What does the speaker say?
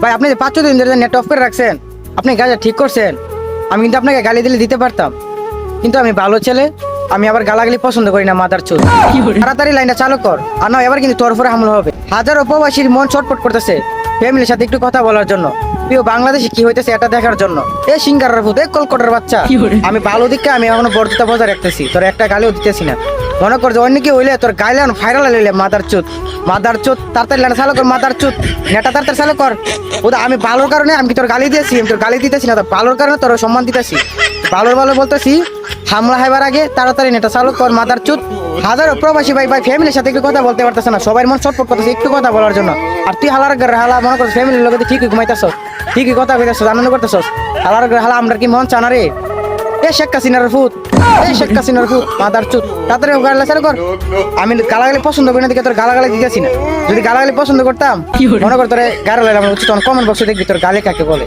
ভাই আপনি যে পাঁচ দিন ধরে নেট অফ করে রাখছেন আপনি গাড়ি ঠিক করছেন আমি কিন্তু আপনাকে গালি দিলে দিতে পারতাম। কিন্তু আমি ভালো ছেলে আমি আবার গালাগালি পছন্দ করি না মাদার চোদ। তাড়াতাড়ি লাইনটা চালু কর আর না এবার কিন্তু তোর উপরে হামলা হবে। হাজারো প্রবাসীর মন ছটফট করতেছে ফ্যামিলির সাথে একটু কথা বলার জন্য। প্রিয় বাংলাদেশে কি হইতেছে এটা দেখার জন্য? এ সিঙ্গার ভূত এ কলকাতার বাচ্চা। আমি ভালো দিকে আমি এখনও বর্ধিতা বজায় রাখতেছি তোর একটা গালিও দিতেছি না। মনে কর যে অন্য কি হইলে তোর গাইলে ভাইরাল হইলে মাদার চুত মাদার চুত তাড়াতাড়ি লাইন চালু কর, মাদার চুত নেটা তাড়াতাড়ি চালু কর। ওদা, আমি ভালোর কারণে আমি কি তোর গালি দিয়েছি? আমি তোর গালি দিতেছি না তোর ভালোর কারণে তোর সম্মান দিতেছি। ভালোর ভালো বলতেছি, হামলা হাইবার আগে তাড়াতাড়ি নেটা চালু কর, মাদার চুত হাজারো প্রবাসী ভাই ভাই ফ্যামিলির সাথে একটু কথা বলতে পারতেছে না সবাই মন ছটফট করতেছে একটু কথা বলার জন্য। আর তুই হালার ঘরে হালা, মনে করছিস ফ্যামিলির লোক ঠিকই ঘুমাইতেছ, ঠিকই কথা কইতেছ, আনন্দ করতেছ হালার ঘরে হালা, আমরা কি মন চানা রে? এ শেখ কাসিনার এ শেখ কাসিনার ফুট মাদার চুত তাড়াতাড়ি গাড়ি চালু কর। আমি গালাগালি পছন্দ করি না তোর গালাগালি দিতেছি না। যদি গালাগালি পছন্দ করতাম মনে কর তোর গালা লাগে আমার উচিত কমেন্ট বক্সে দেখবি তোর গালে কাকে বলে।